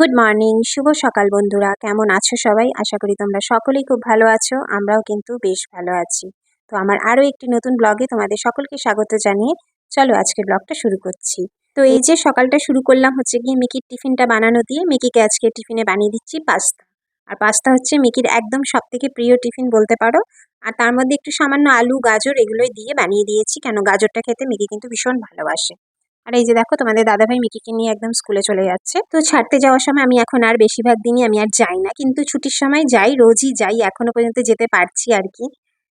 Good morning শুভ সকাল বন্ধুরা। কেমন আছো সবাই? আশা করি তোমরা সকলেই খুব ভালো আছো, আমরাও কিন্তু বেশ ভালো আছি। তো আমার আরও একটি নতুন ব্লগে তোমাদের সকলকে স্বাগত জানিয়ে চলো আজকে ব্লগটা শুরু করছি। তো এই যে সকালটা শুরু করলাম হচ্ছে গিয়ে মিকির টিফিনটা বানানো দিয়ে মিকিকে আজকে টিফিনে বানিয়ে দিচ্ছি পাস্তা। আর পাস্তা হচ্ছে মিকির একদম সব থেকে প্রিয় টিফিন বলতে পারো। আর তার মধ্যে একটু সামান্য আলু, গাজর এগুলোই দিয়ে বানিয়ে দিয়েছি, কেন গাজরটা খেতে মিকি কিন্তু ভীষণ ভালোবাসে। আর এই যে দেখো, তোমাদের দাদাভাই মিকিকে নিয়ে একদম স্কুলে চলে যাচ্ছে। তো ছাড়তে যাওয়ার সময় আমি এখন আর বেশিরভাগ দিনই আমি আর যাই না। কিন্তু ছুটির সময় যাই, রোজই যাই, এখনও পর্যন্ত যেতে পারছি আর কি।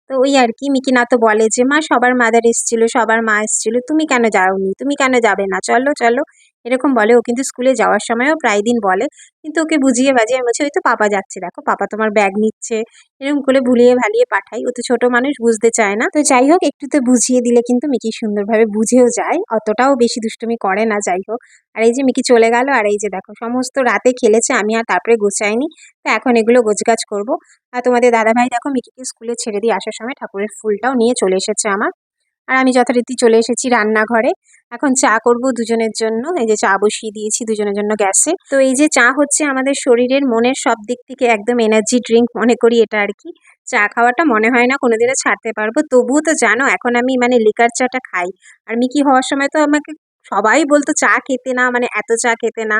তো ওই আর কি, মিকি না তো বলে যে, মা, সবার মাদার এসেছিল, সবার মা এসেছিল, তুমি কেন যাওনি? তুমি কেন যাবে না? চলো চলো। এরকম বলে। ও কিন্তু স্কুলে যাওয়ার সময়ও প্রায় দিন বলে। কিন্তু ওকে বুঝিয়ে বাজিয়ে আমি বলছি, ওই তো পাপা যাচ্ছে। দেখো, পাপা তোমার ব্যাগ নিচ্ছে। এরকম করে ভুলিয়ে ভালিয়ে পাঠাই। ও তো ছোট মানুষ, বুঝতে চায় না। তো যাই হোক, একটু তো বুঝিয়ে দিলে কিন্তু মিকি সুন্দরভাবে বুঝেও যায়। অতটাও বেশি দুষ্টুমি করে না, যাই হোক। আর এই যে মিকি চলে গেল, আর এই যে দেখো, সমস্ত রাতে খেলেছে, আমি আর তারপরে গোছাইনি। তো এখন এগুলো গোছগাছ করব। আর তোমাদের দাদাভাই দেখো মিকিকে স্কুলে ছেড়ে দিয়ে আসার সময় ঠাকুরের ফুলটাও নিয়ে চলে এসেছে আমার। আর আমি যথারীতি চলে এসেছি রান্নাঘরে। এখন চা করব দুজনের জন্য। এই যে চা বসিয়ে দিয়েছি দুজনের জন্য গ্যাসে। তো এই যে চা হচ্ছে আমাদের শরীরের মনের সব দিক থেকে একদম এনার্জি ড্রিঙ্ক মনে করি এটা আর কি। চা খাওয়াটা মনে হয় না কোনোদিনও ছাড়তে পারব। তবুও তো জানো, এখন আমি মানে লিকার চাটা খাই। আর মিকি হওয়ার সময় তো আমাকে সবাই বলতো, চা খেতে না মানে এত চা খেতে না।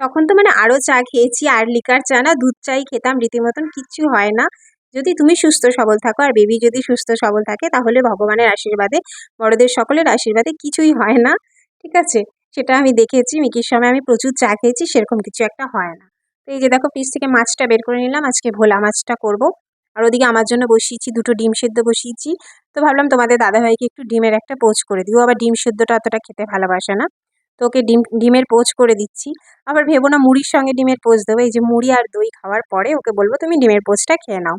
তখন তো মানে আরও চা খেয়েছি। আর লিকার চা না, দুধ চাই খেতাম, রীতিমতন কিচ্ছু হয় না। যদি তুমি সুস্থ সবল থাকো আর বেবি যদি সুস্থ সবল থাকে, তাহলে ভগবানের আশীর্বাদে, বড়দের সকলের আশীর্বাদে কিছুই হয় না, ঠিক আছে? সেটা আমি দেখেছি, মিকির সময় আমি প্রচুর চা খেয়েছি, সেরকম কিছু একটা হয় না। তো এই যে দেখো পিস থেকে মাছটা বের করে নিলাম, আজকে ভোলা মাছটা করব। আর ওদিকে আমার জন্য বসিয়েছি, দুটো ডিম সেদ্ধ বসিয়েছি। তো ভাবলাম তোমাদের দাদাভাইকে একটু ডিমের একটা পোচ করে দিও আবার ডিম সেদ্ধটা অতটা খেতে ভালোবাসে না। তো ওকে ডিম, ডিমের পোচ করে দিচ্ছি। আবার ভেবো না, মুড়ির সঙ্গে ডিমের পোচ দেবো। এই যে মুড়ি আর দই খাওয়ার পরে ওকে বলব, তুমি ডিমের পোচটা খেয়ে নাও।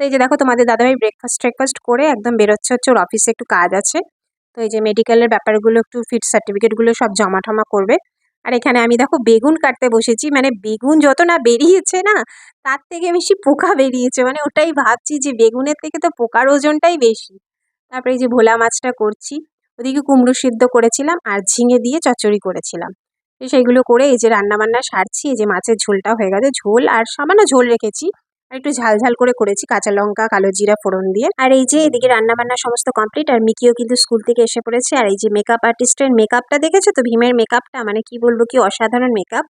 তো এই যে দেখো তোমাদের দাদাভাই ব্রেকফাস্ট ট্রেকফাস্ট করে একদম বেরোচ্ছে হচ্ছে, ওর অফিসে একটু কাজ আছে। তো এই যে মেডিকেলের ব্যাপারগুলো, একটু ফিট সার্টিফিকেটগুলো সব জমা টমা করবে। আর এখানে আমি দেখো বেগুন কাটতে বসেছি মানে বেগুন যত না বেরিয়েছে না, তার থেকে বেশি পোকা বেরিয়েছে। মানে ওটাই ভাবছি যে বেগুনের থেকে তো পোকার ওজনটাই বেশি। তারপরে এই যে ভোলা মাছটা করছি, ওদিকে কুমড়ো সিদ্ধ করেছিলাম আর ঝিঙে দিয়ে চচ্চড়ি করেছিলাম। তো সেইগুলো করে এই যে রান্নাবান্না সারছি, এই যে মাছের ঝোলটা হয়ে গেছে, ঝোল আর সামান্য ঝোল রেখেছি। আর একটু ঝাল ঝাল করে করেছি, কাঁচা লঙ্কা, কালো জিরা, ফোড়ন দিয়ে। আর এই যে এদিকে রান্না বান্না সমস্ত কমপ্লিট আর মিকিও কিন্তু স্কুল থেকে এসে পড়েছে। আর এই যে মেকআপ আর্টিস্টের মেকআপটা দেখেছ তো? ভীমের মেকআপটা মানে কি বলব, কি অসাধারণ মেকআপ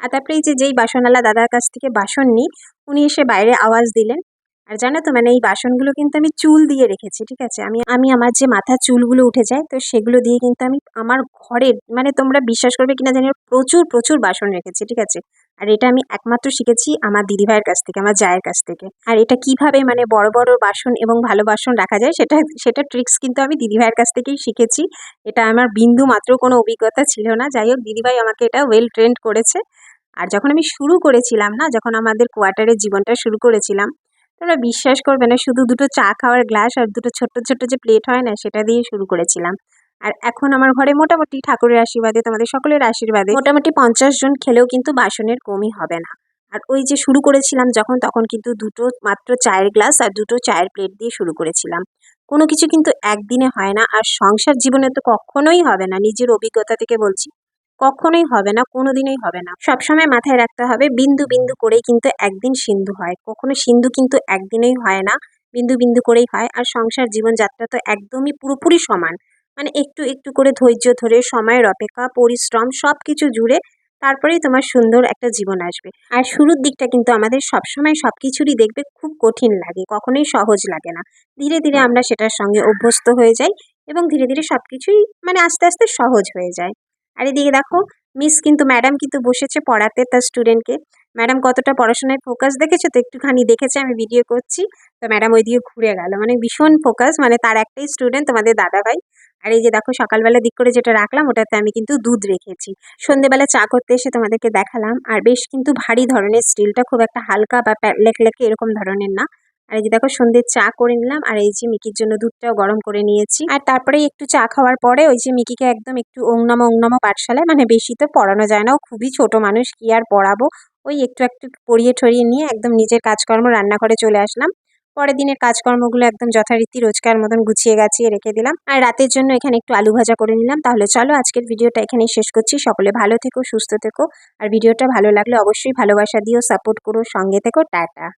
আর তারপরে এই যে যেই বাসনওয়ালা দাদার কাছ থেকে বাসন নিই উনি এসে বাইরে আওয়াজ দিলেন। আর জানো তো মানে এই বাসনগুলো কিন্তু আমি চুল দিয়ে রেখেছি, ঠিক আছে? আমি আমি আমার যে মাথার চুলগুলো উঠে যায়, তো সেগুলো দিয়ে কিন্তু আমি আমার ঘরের মানে তোমরা বিশ্বাস করবে কিনা জানি প্রচুর প্রচুর বাসন রেখেছি, ঠিক আছে? আর এটা আমি একমাত্র শিখেছি আমার দিদিভাইয়ের কাছ থেকে, আমার জায়ের কাছ থেকে। আর এটা কীভাবে মানে বড় বড় বাসন এবং ভালো বাসন রাখা যায় সেটা সেটা ট্রিক্স কিন্তু আমি দিদিভাইয়ের কাছ থেকেই শিখেছি। এটা আমার বিন্দু মাত্র কোনো অভিজ্ঞতা ছিল না। যাই হোক, দিদিভাই আমাকে এটা ওয়েল ট্রেন্ড করেছে। আর যখন আমি শুরু করেছিলাম না, যখন আমাদের কোয়ার্টারের জীবনটা শুরু করেছিলাম, তোমরা বিশ্বাস করবে না, শুধু দুটো চা খাওয়ার গ্লাস আর দুটো ছোট্ট ছোট্ট যে প্লেট হয় না, সেটা দিয়ে শুরু করেছিলাম। আর এখন আমার ঘরে মোটামুটি ঠাকুরের আশীর্বাদে, তোমাদের সকলের আশীর্বাদে মোটামুটি পঞ্চাশ জন খেলেও কিন্তু বাসনের কমই হবে না। আর ওই যে শুরু করেছিলাম যখন, তখন কিন্তু দুটো মাত্র চায়ের গ্লাস আর দুটো চায়ের প্লেট দিয়ে শুরু করেছিলাম। কোনো কিছু কিন্তু একদিনে হয় না আর সংসার জীবনে তো কখনোই হবে না, নিজের অভিজ্ঞতা থেকে বলছি। কখনোই হবে না কোনো দিনই হবে না। সবসময় মাথায় রাখতে হবে, বিন্দু বিন্দু করেই কিন্তু একদিন সিন্ধু হয়। কখনো সিন্ধু কিন্তু একদিনেই হয় না, বিন্দু বিন্দু করেই হয়। আর সংসার জীবনযাত্রা তো একদমই পুরোপুরি সমান। মানে একটু একটু করে ধৈর্য ধরে, সময়ের অপেক্ষা, পরিশ্রম সব কিছু জুড়ে তারপরেই তোমার সুন্দর একটা জীবন আসবে। আর শুরুর দিকটা কিন্তু আমাদের সবসময় সব কিছুরই দেখবে খুব কঠিন লাগে, কখনোই সহজ লাগে না। ধীরে ধীরে আমরা সেটার সঙ্গে অভ্যস্ত হয়ে যাই এবং ধীরে ধীরে সব কিছুই মানে আস্তে আস্তে সহজ হয়ে যায়। আর এদিকে দেখো মিস কিন্তু ম্যাডাম কিন্তু বসেছে পড়াতে তার স্টুডেন্টকে ম্যাডাম কতটা পড়াশোনায় ফোকাস দেখেছ? তো একটুখানি দেখেছে, আমি ভিডিও করছি। তো ম্যাডাম ওই দিকে ঘুরে গেল। মানে ভীষণ ফোকাস মানে তার একটাই স্টুডেন্ট তোমাদের দাদাভাই। আর এই যে দেখো, সকালবেলা দিক করে যেটা রাখলাম, ওটাতে আমি কিন্তু দুধ রেখেছি। সন্ধেবেলা চা করতে এসে তোমাদেরকে দেখালাম। আর বেশ কিন্তু ভারী ধরনের স্টিলটা খুব একটা হালকা বা লেক লেকে এরকম ধরনের না। আর এই যে দেখো সন্ধ্যের চা করে নিলাম, আর এই যে মিকির জন্য দুধটাও গরম করে নিয়েছি। আর তারপরে একটু চা খাওয়ার পরে ওই যে মিকিকে একদম একটু ওংনামো ওংনামো পাঠশালায় মানে বেশি তো পড়ানো যায় না, ও খুবই ছোট মানুষ, কি আর পড়াবো? ওই একটু একটু পড়িয়ে ঠরিয়ে নিয়ে একদম নিজের কাজকর্ম রান্নাঘরে চলে আসলাম। পরের দিনের কাজকর্মগুলো একদম যথারীতি রোজকার মতন গুছিয়ে গাছিয়ে রেখে দিলাম। আর রাতের জন্য এখানে একটু আলু ভাজা করে নিলাম। তাহলে চলো আজকের ভিডিওটা এখানেই শেষ করছি। সকলে ভালো থেকো, সুস্থ থেকো। আর ভিডিওটা ভালো লাগলে অবশ্যই ভালোবাসা দিও, সাপোর্ট করো, সঙ্গে থেকো, টাটা।